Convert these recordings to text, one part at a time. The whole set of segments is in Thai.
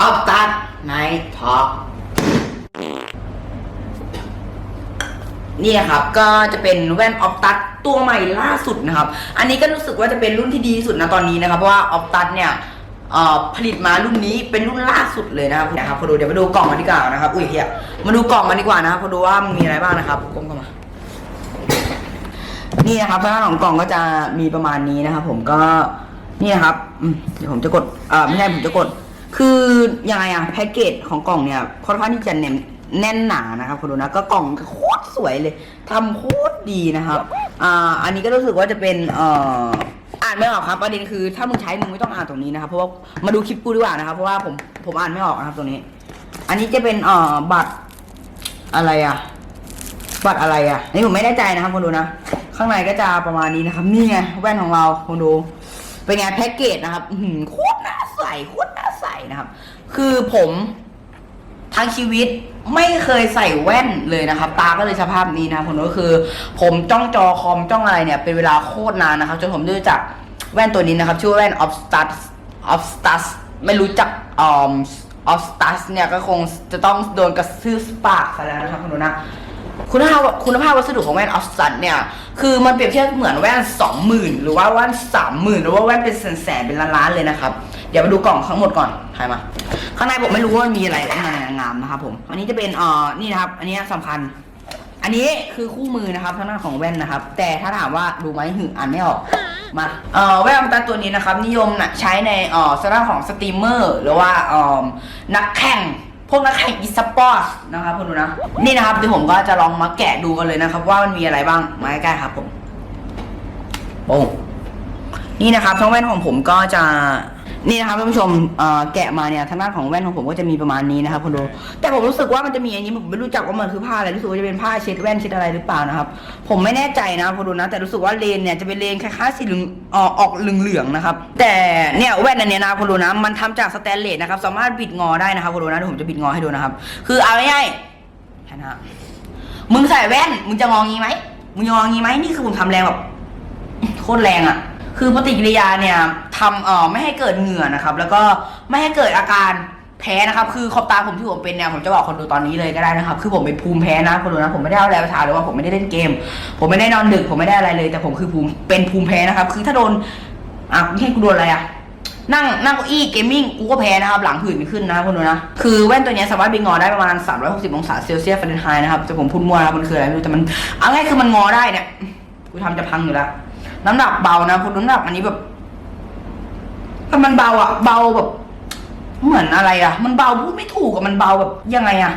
ออฟตัดไนทอ k นี่ครับก็จะเป็นแว่นออฟตัดตัวใหม่ล่าสุดนะครับ อันนี้ก็รู้สึกว่าจะเป็นรุ่นที่ดีที่สุดนะตอนนี้นะครับ เพราะว่าออฟตัดเนี่ยผลิตมารุ่นนี้เป็นรุ่นล่าสุดเลยนะครับนะครับพอดูเดี๋ยวมาดูกล่องกันดีกว่านะครับ อุ้ยเฮียมาดูกล่องกันดีกว่านะครับพอดูว่ามันมีอะไรบ้างนะครับก้มเข้ามานี่นะครับหน้าของกล่องก็จะมีประมาณนี้นะครับ ผมก็นี่นะครับเดี๋ยวผมจะกดอ่อไม่ใช่ผมจะกด คือยังไงอะแพ็กเกจของกล่องเนี่ยค่อนข้างที่จะแน่นแน่นหนานะครับคุณดูนะก็กล่องโคตรสวยเลยทำโคตรดีนะครับอ่าอันนี้ก็รู้สึกว่าจะเป็นเอ่ออ่านไม่ออกครับประเด็นคือถ้ามึงใช้มึงไม่ต้องอ่านตรงนี้นะครับเพราะว่ามาดูคลิปกูดีกว่านะครับเพราะว่าผมผมอ่านไม่ออกนะครับตรงนี้ อันนี้จะเป็นเอ่อบัตรอะไรอะบัตรอะไรอะนี่ผมไม่แน่ใจนะครับคุณดูนะ ข้างในก็จะประมาณนี้นะครับ นี่ไงแว่นของเราคุณดู เป็นไงแพ็กเกจนะครับโคตรน่าใส่โคตร นะครับ คือผมทั้งชีวิตไม่เคยใส่แว่นเลยนะครับ ตาก็เลยสภาพนี้นะครับคุณก็คือ ผมจ้องจอคอมจ้องอะไรเนี่ย เป็นเวลาโคตรนานนะครับจนผมได้รู้จักแว่นตัวนี้นะครับ ชื่อว่าแว่น of stars of stars ไม่รู้จักออ of stars เนี่ยก็คงจะต้องโดนกระซื้อปากซะแล้วนะครับคุณดูนะคุณภาพคุณภาพวัสดุของแว่นออฟสันเนี่ย คือมันเปรียบเทียบเหมือนแว่นสองหมื่นหรือว่าแว่นสามหมื่นหรือว่าแว่นเป็นแสนๆเป็นล้านๆเลยนะครับ ดี๋ยวมาดูกล่องทั้งหมดก่อนถ่ายมา ข้างในผมไม่รู้ว่ามีอะไรข้างในงามนะครับผม อันนี้จะเป็นเอ่อนี่นะครับ อันนี้สำคัญ อันนี้คือคู่มือนะครับทางด้านของแว่นนะครับ แต่ถ้าถามว่าดูไหมหึอ่านไม่ออกมาเอ่อแว่นอมตะตัวนี้นะครับ นิยมนะใช้ในเอ่อสถานของสตรีมเมอร์หรือว่าเอ่อนักแข่งพวกนักแข่งอีสปอร์ตนะครับคุณดูนะ นี่นะครับเดี๋ยวผมก็จะลองมาแกะดูกันเลยนะครับ ว่ามันมีอะไรบ้างมาใกล้ๆครับผมโอ้นี่นะครับทั้งแว่นของผมก็จะ นี่นะครับท่านผู้ชมเอ่อแกะมาเนี่ยทางด้านของแว่นของผมก็จะมีประมาณนี้นะครับคุณดูแต่ผมรู้สึกว่ามันจะมีอันนี้ผมไม่รู้จักว่ามันคือผ้าอะไรรู้สึกว่าจะเป็นผ้าเช็ดแว่นเช็ดอะไรหรือเปล่านะครับ ผมไม่แน่ใจนะคุณดูนะ แต่รู้สึกว่าเลนเนี่ยจะเป็นเลนคล้ายๆสีเหลืองออกออกเหลืองๆนะครับ แต่เนี่ยแว่นอันเนี้ยนะคุณดูนะ มันทำจากสแตนเลสนะครับ สามารถบิดงอได้นะครับคุณดูนะเดี๋ยวผมจะบิดงอให้ดูนะครับ คือเอาง่ายๆแค่นะมึงใส่แว่นมึงจะงองี้ไหมมึงจะงองี้ไหมนี่คือผมทำแรงแบบโคตรแรงอะ่ะ คือปฏิกิริยาเนี่ย ทำเอ่อไม่ให้เกิดเหงื่อนะครับ แล้วก็ไม่ให้เกิดอาการแพ้นะครับ คือขอบตาผมที่ผมเป็นเนี่ยผมจะบอกคนดูตอนนี้เลยก็ได้นะครับ คือผมเป็นภูมิแพ้นะคนดูนะผมไม่ได้เอาอะไรไปทาหรือว่าผมไม่ได้เล่นเกม ผมไม่ได้นอนดึกผมไม่ได้อะไรเลย แต่ผมคือภูมิเป็นภูมิแพ้นะครับ คือถ้าโดนอะไม่ให้กูโดนอะไรอะนั่งนั่งเก้าอี้เกมมิ่งกูก็แพ้นะครับ หลังผื่นไม่ขึ้นนะคุณดูนะ คือแว่นตัวเนี้ยสามารถบินงอได้ประมาณ 360 องศาเซลเซียสฟาเรนไฮต์นะครับแต่ผมพูดมั่วนะมันคืออะไรไม่รู้แต่มันเอาง่ายคือมันงอได้เนี่ยกูทำจะพังอยู่แล้วน้ำหนักเบานะคุณน้ำหนักอันนี้แบบ มันเบาอะเบาแบบ เหมือนอะไรอะมันเบาพูดไม่ถูกอะมันเบาแบบยังไงอะ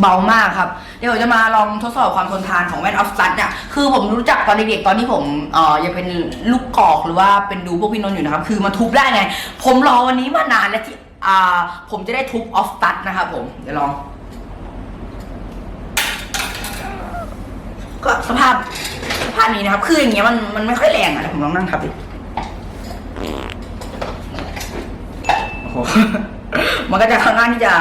เบามากครับ เดี๋ยวจะมาลองทดสอบความทนทานของแว่นออฟซัตเนี่ยคือผมรู้จักตอนเด็กๆตอนที่ผมเอ่อยังเป็นลูกกอกหรือว่าเป็นดูพวกพี่นนท์อยู่นะครับ คือมันทุบได้ไง ผมรอวันนี้มานานแล้วที่อ่าผมจะได้ทุบออฟซัตนะครับผมเดี๋ยวลอง ก็สภาพสภาพนี้นะครับ คืออย่างเงี้ยมันมันไม่ค่อยแรงอะเดี๋ยวผมลองนั่งทับดิ โอ้โห มันก็จะค่อนข้างที่จะ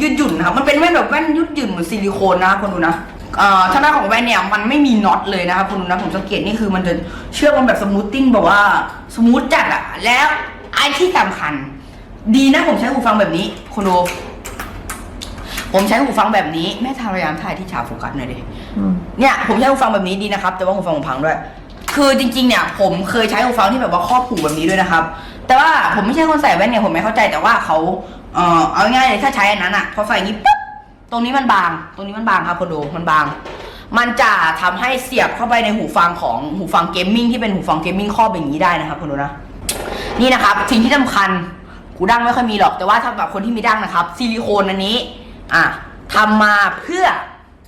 ยืดหยุ่นนะครับมันเป็นแว่นแบบแว่นยืดหยุ่นเหมือนซิลิโคนนะครับคุณดูนะเอ่อทางด้านของแว่นเนี่ยมันไม่มีน็อตเลยนะครับคุณดูนะผมสังเกตนี่คือมันจะเชื่อมกันแบบสมูทติ้งแบบว่าสมูทจัดอะแล้วไอ้ที่สำคัญ ดีนะผมใช้หูฟังแบบนี้คุณดูผมใช้หูฟังแบบนี้แม่ทาพยายามถ่ายที่ฉากโฟกัสหน่อยดิเนี่ยผมใช้หูฟังแบบนี้ดีนะครับ แต่ว่าหูฟังผมพังด้วย คือจริงๆเนี่ยผมเคยใช้หูฟังที่แบบว่าครอบหูแบบนี้ด้วยนะครับ แต่ว่าผมไม่ใช่คนใส่แว่นเนี่ยผมไม่เข้าใจแต่ว่าเขาเอ่อเอาง่ายๆเลยถ้าใช้อันนั้นอะพอใส่อย่างนี้ปุ๊บตรงนี้มันบาง ตรงนี้มันบางครับคนดูมันบาง มันจะทำให้เสียบเข้าไปในหูฟังของหูฟังเกมมิ่งที่เป็นหูฟังเกมมิ่งครอบอย่างนี้ได้นะครับคนดูนะนี่นะครับสิ่งที่สำคัญกูดั้งไม่ค่อยมีหรอกแต่ว่าสำหรับคนที่มีดั้งนะครับซิลิโคนอันนี้ อะทำมาเพื่อ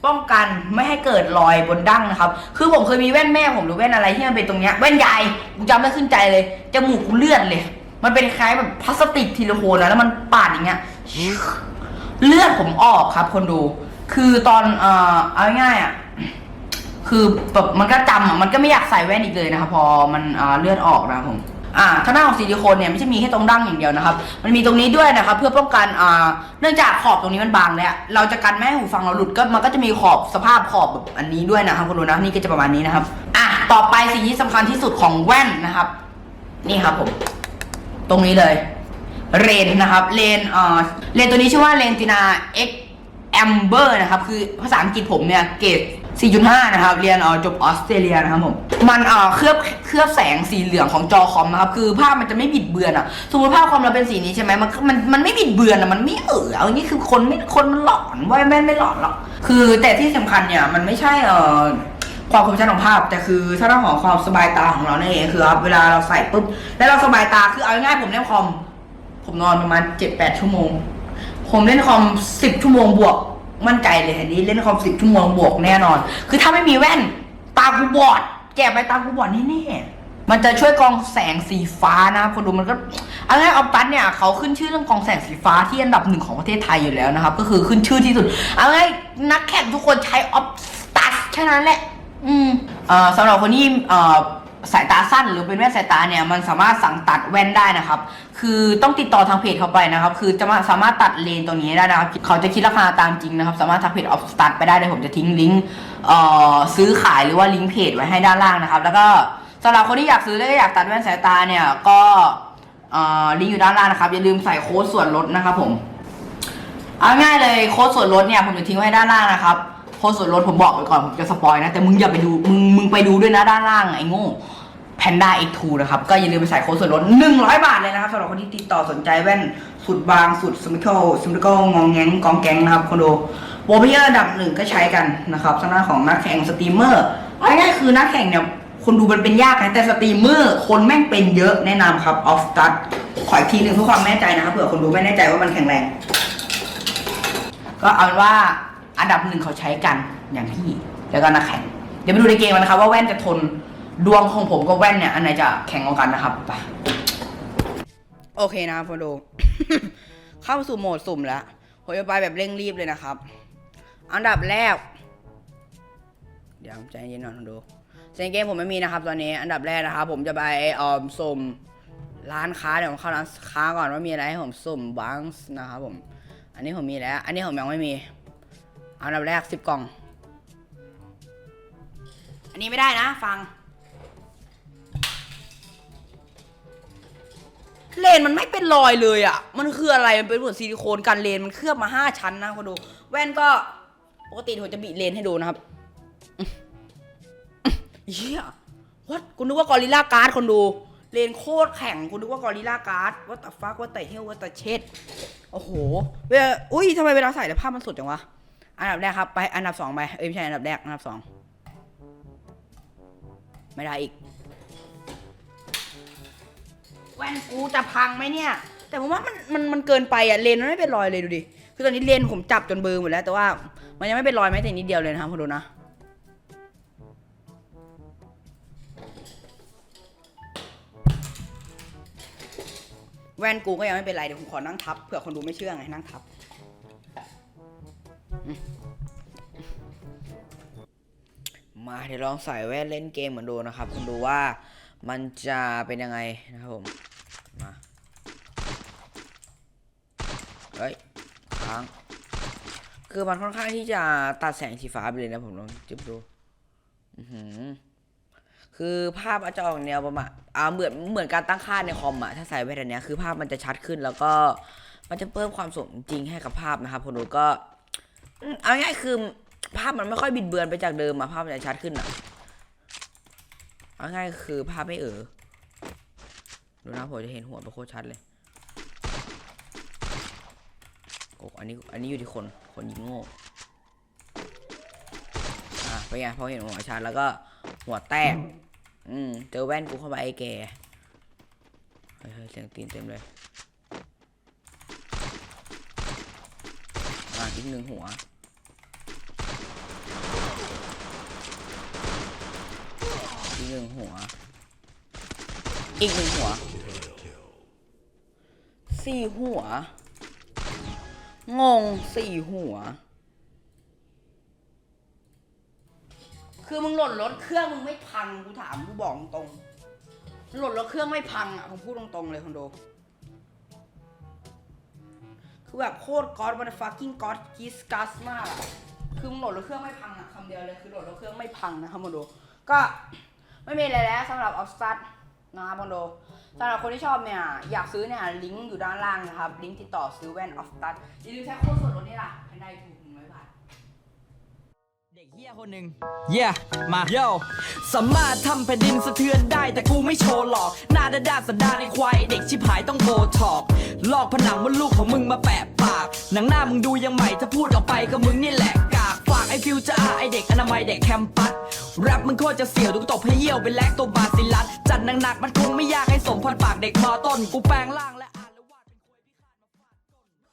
ป้องกันไม่ให้เกิดรอยบนดั้งนะครับ คือผมเคยมีแว่นแม่ผมหรือแว่นอะไรที่มันเป็นตรงเนี้ยแว่นใหญ่กูจำไม่ขึ้นใจเลยจมูกกูเลื่อนเลย มันเป็นคล้ายแบบพลาสติกซิลโคนนะแล้วมันปาดอย่างเงี้ยเลือดผมออกครับ คนดู คือตอนเอ่อเอาง่ายอะคือแบบมันก็จำอะมันก็ไม่อยากใส่แว่นอีกเลยนะครับพอมันเลือดออกนะผม อ่าข้างหน้าของซิลิโคนเนี่ยไม่ใช่มีแค่ตรงดั้งอย่างเดียวนะครับ มันมีตรงนี้ด้วยนะครับเพื่อป้องกันอ่าเนื่องจากขอบตรงนี้มันบางแล้วเราจะกันไม่ให้หูฟังเราหลุดก็มันก็จะมีขอบสภาพขอบแบบอันนี้ด้วยนะครับคุณดูนะนี่ก็จะประมาณนี้นะครับอะต่อไปสิ่งที่สำคัญที่สุดของแว่นนะครับ นี่ครับผมตรงนี้เลยเลนนะครับเลนเอ่อเลนตัวนี้ชื่อว่าเลนตินา X Amber นะครับ คือภาษาอังกฤษผมเนี่ยเกรด 4.5 นะครับ เรียนเออจบออสเตรเลียนะครับผม มันเออเคลือบเคลือบแสงสีเหลืองของจอคอมนะครับ คือภาพมันจะไม่บิดเบือนอะ สมมติภาพคอมเราเป็นสีนี้ใช่ไหมมันมันมันไม่บิดเบือนอะ มันไม่เออเอางี้คือคนไม่คนมันหลอนว่าแม่ไม่หลอนหรอก คือแต่ที่สำคัญเนี่ยมันไม่ใช่เอ่อความคมชัดของภาพแต่คือถ้าเรื่องของความสบายตาของเราเนี่ยเองคือครับเวลาเราใส่ปุ๊บแล้วเราสบายตาคือเอาง่ายผมเล่นคอม ผมนอนประมาณเจ็ดแปดชั่วโมง ผมเล่นคอมสิบชั่วโมงบวก มั่นใจเลยอันนี้เล่นคอมสิบชั่วโมงบวกแน่นอน คือถ้าไม่มีแว่น ตากูบอด แกะไปตากูบอดแน่ๆมันจะช่วยกองแสงสีฟ้านะครับคนดูมันก็เอาง่ายออฟตัสเนี่ยเขาขึ้นชื่อเรื่องกองแสงสีฟ้าที่อันดับหนึ่งของประเทศไทยอยู่แล้วนะครับ ก็คือขึ้นชื่อที่สุดเอาง่ายนักแข่งทุกคนใช้ออฟตัสแค่นั้นแหละ อืมเอ่อสำหรับคนที่เอ่อ สายตาสั้น หรือเป็นแว่นสายตาเนี่ยมันสามารถสั่งตัดแว่นได้นะครับ คือต้องติดต่อทางเพจเขาไปนะครับ คือจะมาสามารถตัดเลนตรงนี้ได้นะครับ เขาจะคิดราคาตามจริงนะครับ สามารถทักเพจออฟสตาร์ไปได้เดี๋ยวผมจะทิ้งลิงก์ซื้อขายหรือว่าลิงก์เพจไว้ให้ด้านล่างนะครับ แล้วก็สำหรับคนที่อยากซื้อและอยากตัดแว่นสายตาเนี่ยก็ลิงก์อยู่ด้านล่างนะครับอย่าลืมใส่โค้ดส่วนลดนะครับผมเอาง่ายเลยโค้ดส่วนลดเนี่ยผมจะทิ้งไว้ด้านล่างนะครับโค้ดส่วนลดผมบอกไว้ก่อนผมจะสปอยนะแต่มึงอย่าไปดูมึงมึงไปดูด้วยนะด้านล่างไอ้โง่ Panda X2 นะครับ ก็อย่าลืมไปใส่โค้ดส่วนลด 100 บาทเลยนะครับสำหรับคนที่ติดต่อสนใจแว่นสุดบางสุดสมิเคิลสมิเคิลงองแงงกองแกงนะครับคอนโดโปรเพเยอร์ระดับหนึ่งก็ใช้กันนะครับสำหรับของนักแข่งสตรีมเมอร์ง่ายๆคือนักแข่งเนี่ยคนดูมันเป็นยากนะแต่สตรีมเมอร์คนแม่งเป็นเยอะแนะนำครับออฟตาร์ขออีกทีหนึ่งเพื่อความแน่ใจนะครับเผื่อคนดูไม่แน่ใจว่ามันแข็งแรง ก็เอาเป็นว่าอันดับหนึ่งเขาใช้กันอย่างที่แล้วก็นักแข่งเดี๋ยวไปดูในเกมกันนะครับว่าแว่นจะทน ดวงของผมกับแว่นเนี่ย อันไหนจะแข่งกว่ากันนะครับไปโอเคนะครับพอดู เข้าสู่โหมดสุ่มแล้วผมจะไปแบบเร่งรีบเลยนะครับ อันดับแรก เดี๋ยวใจเย็นหน่อยคนดูเซนเกมผมไม่มีนะครับ ตอนนี้ อันดับแรกนะครับผมจะไปเออมสุ่มร้านค้าเดี๋ยวผมเข้าร้านค้าก่อนว่ามีอะไรให้ผมสุ่มบังส์นะครับผม อันนี้ผมมีแล้ว อันนี้ผมยังไม่มีเอาอันดับแรกสิบกล่อง อันนี้ไม่ได้นะ ฟัง เลนมันไม่เป็นรอยเลยอะ มันคืออะไร มันเป็นเหมือนซิลิโคนกันเลนมันเคลือบมาห้าชั้นนะคนดู แว่นก็ปกติผมจะบีเลนให้ดูนะครับเฮียวัดคุณนึกว่ากอริลลาการ์ดคนดู เลนโคตรแข็งคุณนึกว่ากอริลลาการ์ดว่าแต่ฟักว่าแต่เฮลว่าแต่เช็ดโอ้โหเวลาอุ้ยทำไมเวลาใส่แล้วภาพมันสดจังวะ อันดับแรกครับ ไป อันดับสองไป เอ้ยไม่ใช่อันดับแรก อันดับสอง ไม่ได้อีก แว่นกูจะพังไหมเนี่ย แต่ผมว่ามันมันมันเกินไปอะเลนมันไม่เป็นรอยเลยดูดิ คือตอนนี้เลนผมจับจนเบลอร์หมดแล้ว แต่ว่ามันยังไม่เป็นรอยแม้แต่นิดเดียวเลยนะครับพอดูนะ แว่นกูก็ยังไม่เป็นไรเดี๋ยวผมขอนั่งทับเผื่อคนดูไม่เชื่อไงนั่งทับมาเดี๋ยวลองใส่แว่นเล่นเกมเหมือนดูนะครับ คุณดูว่ามันจะเป็นยังไงนะครับผม มา เฮ้ยค้าง คือมันค่อนข้างที่จะตัดแสงสีฟ้าไปเลยนะผมลองจิบดูอือคือภาพอาจจะออกแนวประมาณอ่าเหมือนเหมือนการตั้งค่าในคอมอะถ้าใส่แว่นอันเนี้ยคือภาพมันจะชัดขึ้นแล้วก็มันจะเพิ่มความสมจริงให้กับภาพนะครับคนดูก็เอาง่ายๆคือภาพมันไม่ค่อยบิดเบือนไปจากเดิมอะภาพมันจะชัดขึ้นอะเอาง่ายๆคือภาพไม่เออดูนะผมจะเห็นหัวเป็นโคตรชัดเลย โอ้อันนี้ อันนี้อยู่ที่คน คนยิงโง่ อะ ไปนไงพอเห็นหัวชัดแล้วก็หัวแตก อืม เจอแว่นกูเข้าไปไอ้แกเฮ้ยเฮ้ยเสียงตีนเต็มเลย อะอีกหนึ่งหัวอีกหนึ่งหัว อีกหนึ่งหัว สี่หัว งงสี่หัว คือมึงหล่นรถเครื่องมึงไม่พังกูถามกูบอกตรงหล่นรถเครื่องไม่พังอะผมพูดตรงๆเลยคอนโด คือแบบโคตรก๊อดมันฟักกิ้งก๊อดกิสกัสมากอะคือมึงโหลดรถเครื่องไม่พังอะคำเดียวเลยคือโหลดรถเครื่องไม่พังนะครับมอนโด ก็ไม่มีอะไรแล้วสำหรับออฟสตาร์ นะครับมอนโดสำหรับคนที่ชอบเนี่ย อยากซื้อเนี่ย ลิงก์อยู่ด้านล่างนะครับ ลิงก์ติดต่อซื้อแว่นออฟตัดอย่าลืมใช้โค้ดส่วนลดนี่ล่ะภายในถูกหนึ่งร้อยบาทเด็กเฮียคนหนึ่งเย่มาโยสามารถทำแผ่นดินสะเทือนได้แต่กูไม่โชว์หรอก หน้าด้านด้าสันดานในควายเด็กชิบหายต้องโบถอกลอกผนังว่าลูกของมึงมาแปะปาก หนังหน้ามึงดูยังใหม่ถ้าพูดออกไปก็มึงนี่แหละ ฟิวจะอาไอเด็กอนามัยเด็กแคมปัสแรปมึงโคตรจะเสี่ยวดูกูตบให้เยี่ยวเป็นแลกตัวบาซิลัสจัดหนักๆมันคงไม่ยากให้สมพรปากเด็กมอต้นกูแปลงร่างและ